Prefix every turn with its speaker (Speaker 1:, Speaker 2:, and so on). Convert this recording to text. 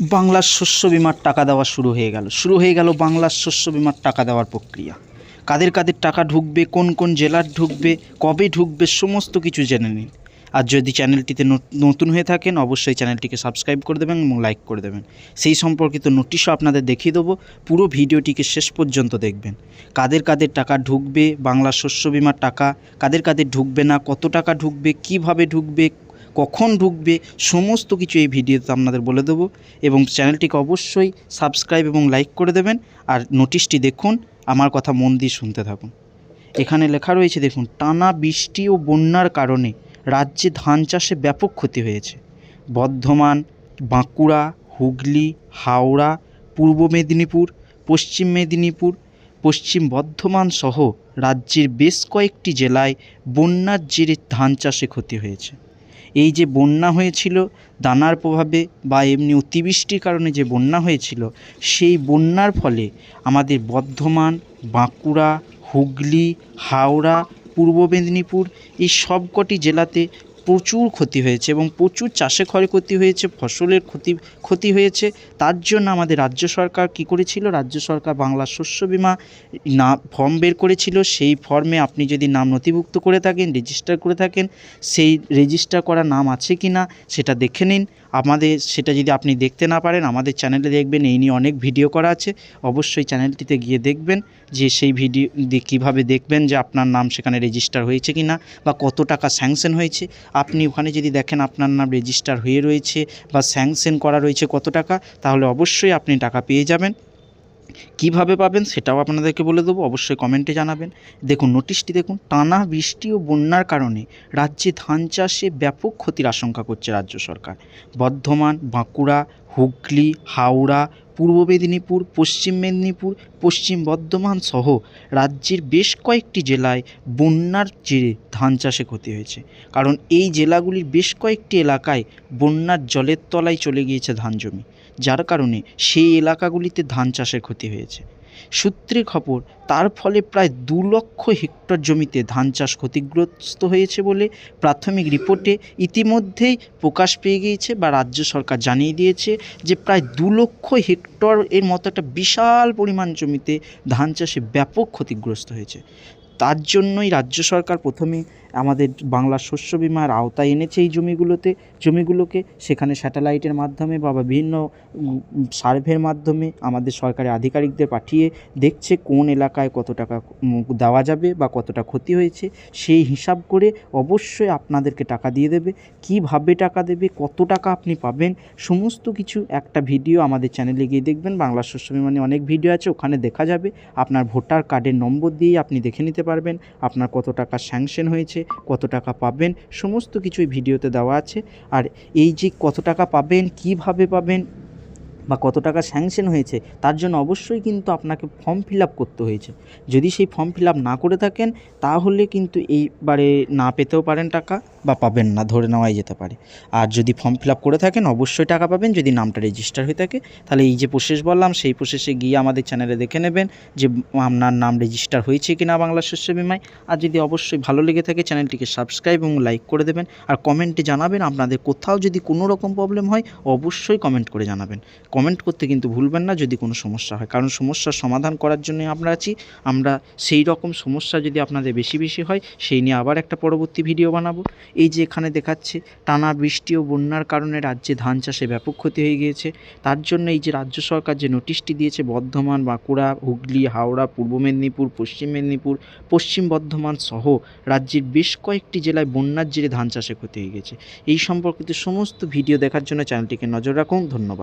Speaker 1: বাংলার শস্য বিমার টাকা দেওয়া শুরু হয়ে গেল। শুরু হয়ে গেল বাংলার শস্য বিমার টাকা দেওয়ার প্রক্রিয়া। কাদের কাদের টাকা ঢুকবে, কোন কোন জেলার ঢুকবে, কবে ঢুকবে, সমস্ত কিছু জেনে নিন। আর যদি চ্যানেলটিতে নতুন হয়ে থাকেন, অবশ্যই চ্যানেলটিকে সাবস্ক্রাইব করে দেবেন এবং লাইক করে দেবেন। সেই সম্পর্কিত নোটিশও আপনাদের দেখিয়ে দেবো। পুরো ভিডিওটিকে শেষ পর্যন্ত দেখবেন। কাদের কাদের টাকা ঢুকবে বাংলা শস্য বিমার টাকা, কাদের কাদের ঢুকবে না, কত টাকা ঢুকবে, কীভাবে ঢুকবে কখন ঢুকবে, সমস্ত কিছু এই ভিডিওতে আপনাদের বলে দেবো এবং চ্যানেলটিকে অবশ্যই সাবস্ক্রাইব এবং লাইক করে দেবেন আর নোটিশটি দেখুন, আমার কথা মন দিয়ে শুনতে থাকুন। এখানে লেখা রয়েছে, দেখুন, টানা বৃষ্টি ও বন্যার কারণে রাজ্যে ধান চাষে ব্যাপক ক্ষতি হয়েছে। বর্ধমান, বাঁকুড়া, হুগলি, হাওড়া, পূর্ব মেদিনীপুর, পশ্চিম মেদিনীপুর, পশ্চিম বর্ধমান সহ রাজ্যের বেশ কয়েকটি জেলায় বন্যার জেরে ধান চাষে ক্ষতি হয়েছে। এই যে বন্যা হয়েছিল, দানার প্রভাবে বা এমনি অতিবৃষ্টির কারণে যে বন্যা হয়েছিল, সেই বন্যার ফলে আমাদের বর্ধমান, বাঁকুড়া, হুগলি, হাওড়া, পূর্ব মেদিনীপুর এই সবকটি জেলাতে প্রচুর ক্ষতি হয়েছে এবং প্রচুর চাষে ক্ষয়ক্ষতি হয়েছে, ফসলের ক্ষতি ক্ষতি হয়েছে। তার জন্য আমাদের রাজ্য সরকার কী করেছিল? রাজ্য সরকার বাংলা শস্য বিমা না, ফর্ম বের করেছিল। সেই ফর্মে আপনি যদি নাম নথিভুক্ত করে থাকেন, রেজিস্টার করে থাকেন, সেই রেজিস্টার করা নাম আছে কি না সেটা দেখে নিন। আমাদের, সেটা যদি আপনি দেখতে না পারেন, আমাদের চ্যানেলে দেখবেন, এই নিয়ে অনেক ভিডিও করা আছে। অবশ্যই চ্যানেলটিতে গিয়ে দেখবেন যে সেই ভিডিও কীভাবে দেখবেন যে আপনার নাম সেখানে রেজিস্টার হয়েছে কি না বা কত টাকা স্যাংশন হয়েছে। আপনি ওখানে যদি দেখেন আপনার নাম রেজিস্টার হয়ে রয়েছে বা স্যাংশন করা রয়েছে কত টাকা, তাহলে অবশ্যই আপনি টাকা পেয়ে যাবেন। কীভাবে পাবেন সেটাও আপনাদেরকে বলে দেবো, অবশ্যই কমেন্টে জানাবেন। দেখুন নোটিশটি দেখুন, টানা বৃষ্টি ও বন্যার কারণে রাজ্যে ধান চাষে ব্যাপক ক্ষতির আশঙ্কা করছে রাজ্য সরকার। বর্ধমান, বাঁকুড়া, হুগলি, হাওড়া পূর্ব মেদিনীপুর, পশ্চিম মেদিনীপুর, পশ্চিম বর্ধমান সহ রাজ্যের বেশ কয়েকটি জেলায় বন্যার জেরে ধান চাষে ক্ষতি হয়েছে। কারণ এই জেলাগুলির বেশ কয়েকটি এলাকায় বন্যার জলের তলায় চলে গিয়েছে ধান জমি। যার কারণে সেই এলাকাগুলিতে ধান চাষের ক্ষতি হয়েছে। সূত্রে খবর, তার ফলে প্রায় দু লক্ষ হেক্টর জমিতে ধান চাষ ক্ষতিগ্রস্ত হয়েছে বলে প্রাথমিক রিপোর্টে ইতিমধ্যেই প্রকাশ পেয়ে গিয়েছে বা রাজ্য সরকার জানিয়ে দিয়েছে যে প্রায় দু লক্ষ হেক্টর এর মতো একটা বিশাল পরিমাণ জমিতে ধান চাষে ব্যাপক ক্ষতিগ্রস্ত হয়েছে। তার জন্যই রাজ্য সরকার প্রথমে আমাদের বাংলা শস্য বিমার আওতায় এনেছে এই জমিগুলোতে, জমিগুলোকে সেখানে স্যাটেলাইটের মাধ্যমে বা বিভিন্ন সার্ভের মাধ্যমে আমাদের সরকারি আধিকারিকদের পাঠিয়ে দেখছে কোন এলাকায় কত টাকা দেওয়া যাবে বা কতটা ক্ষতি হয়েছে। সেই হিসাব করে অবশ্যই আপনাদেরকে টাকা দিয়ে দেবে। কীভাবে টাকা দেবে, কত টাকা আপনি পাবেন, সমস্ত কিছু একটা ভিডিও আমাদের চ্যানেলে গিয়ে দেখবেন। বাংলা শস্য বিমা নিয়ে অনেক ভিডিও আছে, ওখানে দেখা যাবে। আপনার ভোটার কার্ডের নম্বর দিয়েই আপনি দেখে নিতে পারবেন, আপনার কত টাকা স্যাংশন হয়েছে, কত টাকা পাবেন, সমস্ত কিছুই ভিডিওতে দেওয়া আছে। আর এই যে কত টাকা পাবেন, কীভাবে পাবেন বা কত টাকা স্যাংশন হয়েছে, তার জন্য অবশ্যই কিন্তু আপনাকে ফর্ম ফিল করতে হয়েছে। যদি সেই ফর্ম ফিল না করে থাকেন, তাহলে কিন্তু এইবারে না পেতেও পারেন টাকা বা পাবেন না, ধরে নেওয়াই যেতে পারে। আর যদি ফর্ম ফিল করে থাকেন, অবশ্যই টাকা পাবেন। যদি নামটা রেজিস্টার হয়ে থাকে, তাহলে এই যে প্রসেস বললাম, সেই প্রসেসে গিয়ে আমাদের চ্যানেলে দেখে নেবেন যে আপনার নাম রেজিস্টার হয়েছে কি না বাংলা শস্য বিমায়। আর যদি অবশ্যই ভালো লেগে থাকে চ্যানেলটিকে সাবস্ক্রাইব এবং লাইক করে দেবেন। আর কমেন্টে জানাবেন আপনাদের কোথাও যদি কোনো রকম প্রবলেম হয়, অবশ্যই কমেন্ট করে জানাবেন। কমেন্ট করতে কিন্তু ভুলবেন না যদি কোনো সমস্যা হয়। কারণ সমস্যার সমাধান করার জন্য আমরা আছি। আমরা সেই রকম সমস্যা যদি আপনাদের বেশি বেশি হয়, সেই নিয়ে আবার একটা পরবর্তী ভিডিও বানাবো। এই যে এখানে দেখাচ্ছে, টানা বৃষ্টি ও বন্যার কারণে রাজ্যে ধান চাষে ব্যাপক ক্ষতি হয়ে গিয়েছে। তার জন্য এই যে রাজ্য সরকার যে নোটিশটি দিয়েছে, বর্ধমান, বাঁকুড়া, হুগলি, হাওড়া, পূর্ব মেদিনীপুর, পশ্চিম মেদিনীপুর, পশ্চিম বর্ধমান সহ রাজ্যের বেশ কয়েকটি জেলায় বন্যার জেরে ধান চাষে ক্ষতি হয়ে গেছে। এই সম্পর্কিত সমস্ত ভিডিও দেখার জন্য চ্যানেলটিকে নজর রাখুন। ধন্যবাদ।